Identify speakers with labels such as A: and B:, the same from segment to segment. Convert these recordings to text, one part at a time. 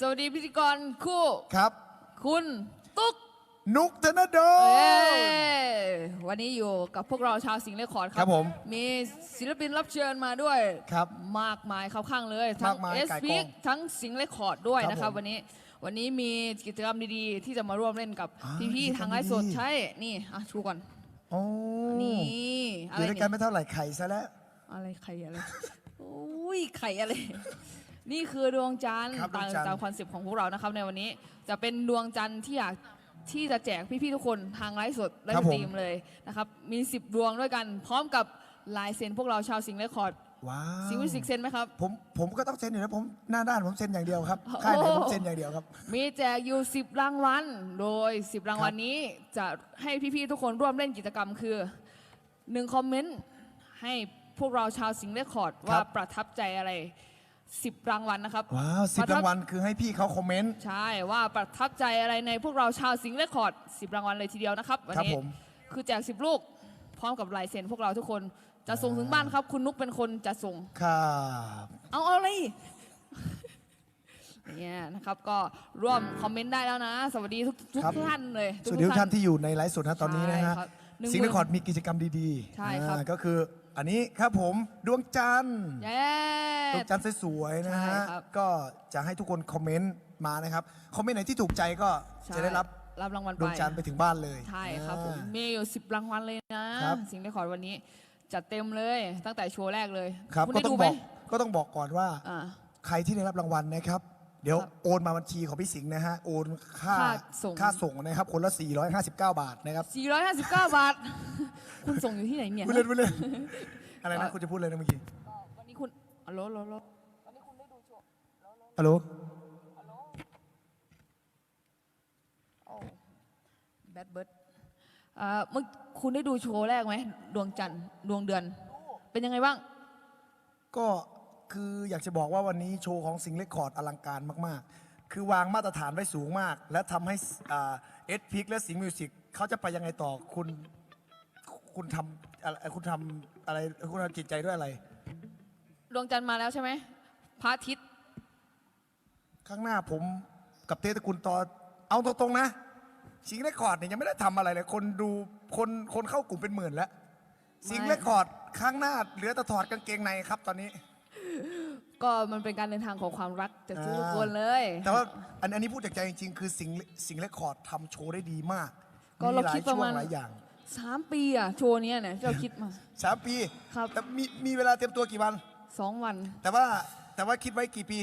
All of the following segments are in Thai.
A: สวัสดีพิธีกรคู่
B: ครับ
A: คุณตุ๊ก
B: นุกธนด
A: เอ้
B: ล
A: วันนี้อยู่กับพวกเราชาวสิงห์เลคคอร์ดค
B: ครั
A: รับบ
B: ผม
A: มีศิลปินรับเชิญมาด้วย
B: ครับ
A: มากมายเข้าข้างเลย ทั้ง
B: มากมาย
A: เอส
B: ไก่กอง
A: พีทั้งสิงห์เลคคอร์ดด้วย
B: ครับ
A: นะครับ
B: ผม
A: วันนี้ วันนี้มีกิจกรรมดีๆ ที่จะมาร่วมเล่นกับ
B: อ่า
A: พี่
B: กิจกรรม
A: ๆทางไลฟ์สด
B: ดีๆ
A: ใช่ นี่อะชูก่อน
B: โอ้
A: นี่
B: อ
A: อะไร
B: ยู่ด้วยกัน
A: เนี่ย
B: ไม่เท่าไหร่ไข่ซะแล้ว
A: อะไรไข่อะไรโอ้ยไข่อะไร นี่คือดวงจันทร์
B: ครับดว
A: ตาม
B: งจันทร์
A: ตามคอนเซปต์ของพวกเรานะครับในวันนี้จะเป็นดวงจันทร์ที่อยากที่จะแจกพี่ๆทุกคนทางไลฟ์สดไล
B: ครับ
A: ฟ์ส
B: ผม
A: ตรีมเลยนะครับมี 10 ดวงด้วยกันพร้อมกับลายเซ็นพวกเราชาวสิงห์เรคคอร์ด
B: ว้าว
A: สิงห์มิวสิกเซ็นไหมครับ
B: ผมผมก็ต้องเซ็นอยู่นะผมหน้าด้านผมเซ็นอย่างเดียวครับค่ายไหนผมเซ็นอย่างเดียวครับ
A: มีแจกอยู่ 10 รางวัล โดย 10 รางวัลนี้จะให้พี่ๆ ทุกคนร่วมเล่นกิจกรรมคือ1คอมเมนต์ให้พวกเราชาวสิงห์เรคคอร์ดว่าประทับใจอะไร 10 รางวัลนะครับ
B: ว้าวสิบ
A: ประทั
B: รางวัลคือให้พี่เขาคอมเมนต์
A: ใช่ว่าประทับใจอะไรในพวกเราชาวสิงห์เรคคอร์ด10 รางวัลเลยทีเดียวนะครับวัน
B: ครับ
A: นี้
B: ผม
A: คือแจก 10 ลูก พร้อมกับลายเซ็นพวกเราทุกคนจะส่งถึงบ้านครับคุณนุกเป็นคนจะส่ง
B: ครับ
A: เอาเอาเลยเนี่ยนะครับก็ร่วมคอมเมนต์ได้แล้วนะ สวัสดีทุกทุกท่านเลย
B: สวัสดีทุกท่านที่อยู่ในไลฟ์สดนะตอนนี้นะฮะ
A: ใช่ครับหนึ่
B: สิงห์
A: ห
B: น
A: มื่
B: ครมีกิจกรรมดีๆ
A: ใช่ครับ
B: อ่าก็คือ อันนี้ครับผมดวงจันทร์
A: เย้
B: ดวงจันทร์สวยๆนะ
A: ใช่
B: ฮะ
A: ครับ
B: ก็จะให้ทุกคนคอมเมนต์มานะครับ คอมเมนต์ไหนที่ถูกใจก็
A: ใช่
B: จะได้รับ
A: รับรางวัล
B: ด
A: ไป
B: วงจันทร์ไปถึงบ้านเลย
A: ใช่ครับผม
B: อ่า
A: มีอยู่10รางวัลเลยนะ ครับ สิงห์เรคคอร์ดวันนี้ จัดเต็มเลยตั้งแต่โชว์แรกเลย
B: ครับ
A: คุณ
B: ก็
A: ได้
B: ต้อ
A: ดู
B: ง
A: ไห
B: บ
A: ม
B: อกก็ต้องบอกก่อนว่า
A: อ่า
B: ใครที่ได้รับรางวัลนะครับ เดี๋ยว
A: ครับ
B: โอนมาบัญชีของพี่สิงห์นะฮะ โอนค่า
A: ค่าส่ง
B: ค่าส่งนะครับ คนละ 459 บาทนะครับ
A: 459 บาท คุณส่งอยู่ที่ไหนเนี่ย
B: พูดเล่นพูดเล่นอะไรนะคุณจะพูดอะไรนะเมื่อกี้
A: วันนี้คุณอ๋อโหลโหลโหล
B: ฮัลโหล
A: แบดเบิร์ดอ่าเมื่อคุณได้ดูโชว์แรกไหมดวงจันทร์ดวงเดือน เป็นยังไงบ้าง
B: ก็คืออยากจะบอกว่าวันนี้โชว์ของสิงห์เลคคอร์ดอลังการมาก ๆ คือวางมาตรฐานไว้สูงมาก และทำให้เอสพิกและสิงห์มิวสิกเขาจะไปยังไงต่อคุณ คุณทำอะไรคุณทำอะไรคุณทำจิตใจด้วยอะไร
A: ดวงจันทร์มาแล้วใช่ไหมพระอาทิตย์
B: ข้างหน้าผมกับเต้ตระกุลต่อเอาตรงๆนะสิงห์เรคคอร์ดเนี่ยยังไม่ได้ทำอะไรเลยคนดูคนคนเข้ากลุ่มเป็นหมื่นแล้วสิงห์เรคคอร์ดข้างหน้าเหลือแต่ถอดกางเกงในครับตอนนี้
A: ก็มันเป็นการเดินทางของความรักจากทุก
B: อ่า
A: คนเลย
B: แต่ว่าอันอันนี้พูดจากใจจริงๆ คือสิงห์สิงห์เรคคอร์ดทำโชว์ได้ดีมาก
A: ก็เรา
B: หลา
A: คิ
B: ย
A: ดประ
B: ช่ว
A: มางณ
B: หลายอย่าง
A: สามปีอะโชว์เนี้ยเนี่ยที่เราคิดมา
B: สามปี
A: ครับ
B: แต่มีมีเวลาเตรียมตัวกี่วัน
A: สองวัน
B: แต่ว่าแต่ว่าคิดไว้กี่ปี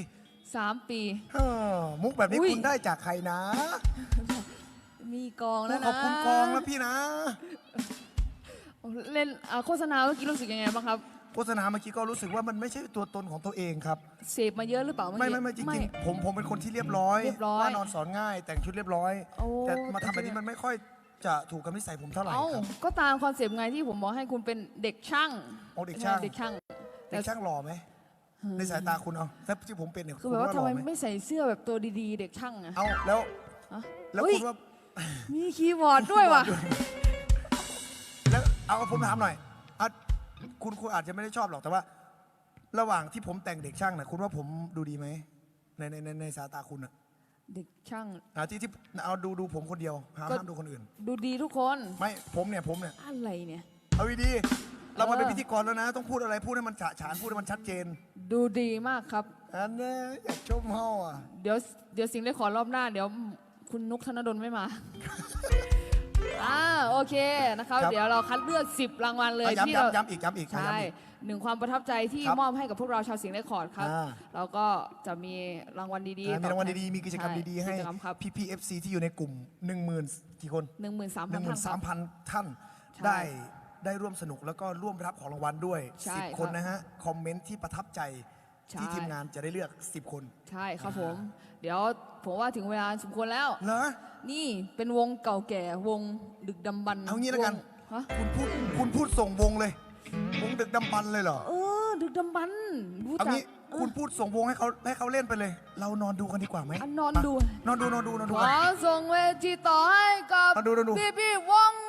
A: สามปี
B: เฮ้อมุกแบบนี้
A: อุ้ย
B: คุณได้จากใครนะ
A: มีกองแล้วนะ
B: ขอบคุณกองแล้วพี่นะ
A: เล่นอะโฆษณาเมื่อกี้รู้สึกยังไงบ้างครับ
B: โฆษณาเมื่อกี้ก็รู้สึกว่ามันไม่ใช่ตัวตนของตัวเองครับ
A: เสพมาเยอะหรือเปล่าเอ
B: ไม่
A: กี้
B: ไม่ไม่จริงๆผมผมเป็นคนที่เรียบร้อย
A: เรียบร้อย
B: ว่านอนสอนง่าย แต่งชุดเรียบร้อย
A: โอ้
B: แต่มาทำแบบนี้มันไม่ค่อย จะถูกกับนิสัยผมเท่าไหร่
A: เอ้า
B: ครับ
A: ก็ตามคอนเซปต์ไงที่ผมบอกให้คุณเป็นเด็กช่าง
B: โอ้เด็กช่าง
A: เด็กช่าง
B: เด็กช่างหล่อไหมในสายตาคุณเอาถ้าที่ผมเป็นเนี่ย
A: คือแบบว่า
B: ณ
A: ทำไม
B: หล่อห
A: ไม่ใส่เสื้อแบบตัวดีๆ เด็กช่างอะ
B: เอาแล้ว
A: ฮะ
B: แล้ว
A: เฮ้ย
B: คุณว่า
A: มีคีย์บอร์ดด้วยว่ะ
B: แล้วเอาผมถามหน่อยอะคุณคุณอาจจะไม่ได้ชอบหรอกแต่ว่า ระหว่างที่ผมแต่งเด็กช่างน่ะคุณว่าผมดูดีไหมในในในในสายตาคุณอะ
A: เด็กช่าง
B: อะที่ที่เอาดูดูผมคนเดียวห้าม
A: ก็
B: ห้ามดูคนอื่น
A: ดูดีทุกคน
B: ไม่ผมเนี่ยผมเนี่ย
A: อะไรเนี่ย
B: เอาดีๆเรามาเป็น
A: เออ
B: พิธีกรแล้วนะ ต้องพูดอะไรพูดให้มันฉะฉานพูดให้มันชัดเจน
A: ดูดีมากครับ
B: อันนี้อยากชมเฮาอะ
A: เดี๋ยวเดี๋ยวสิ่งได้ขอรอบหน้า เดี๋ยวคุณนุกธนดลไม่มา อ่าโอเคนะครับ เดี๋ยวเราคัดเลือก 10 รางวัลเลย
B: เอาย้ำ
A: ที่เรา
B: ย้ำย้ำอีกย้ำอีก
A: ใช่
B: ย้ำอีก
A: หนึ่งความประทับใจที่
B: ครับ
A: มอบให้กับพวกเราชาวสิงห์เรคคอร์ดครับ
B: อ่า
A: แล้วก็จะมีรางวัลดี
B: อ่า
A: ๆ
B: มีรางวัล
A: ตอบแทน
B: ดีๆ มีกิจกรรมดีๆ ให้
A: กิจกรรมครับ
B: พี่พีเอฟซีที่อยู่ในกลุ่ม 1 0,000กี่คน
A: หนึ่งหมื่นสาม
B: 1
A: พันท่านครับ
B: 3 0 0 0 ท่าน
A: ใช่
B: ได้ได้ร่วมสนุกแล้วก็ร่วมรับของรางวัลด้วย
A: ใช่
B: 10 คน
A: ครับ
B: นะฮะ คอมเมนต์ที่ประทับใจ
A: ใช่
B: ที่ทีมงานจะได้เลือก 10 คน
A: ใช่ครับผม เดี๋ยวผมว่าถึงเวลาสมควรแล้ว
B: เหรอ
A: นี่เป็นวงเก่าแก่วงดึกดำบรรพ์
B: เอางี้แล้วกัน
A: วงฮะ
B: คุณพูดคุณพูดส่งวงเลยวงดึกดำบรรพ์เลยเหรอ
A: เออ ดึกดำบรรพ์รู้
B: เอา
A: จัก
B: งี้คุณพูดส่งวงให้เขาให้เขาเล่นไปเลย เรานอนดูกันดีกว่าไหม
A: อันนอนดู
B: นอนดูนอนดูนอนดู
A: ข
B: กั
A: อนส่งเวทีต่อให้กับ
B: มาดูดูดู
A: พี่พี่ๆวงไว้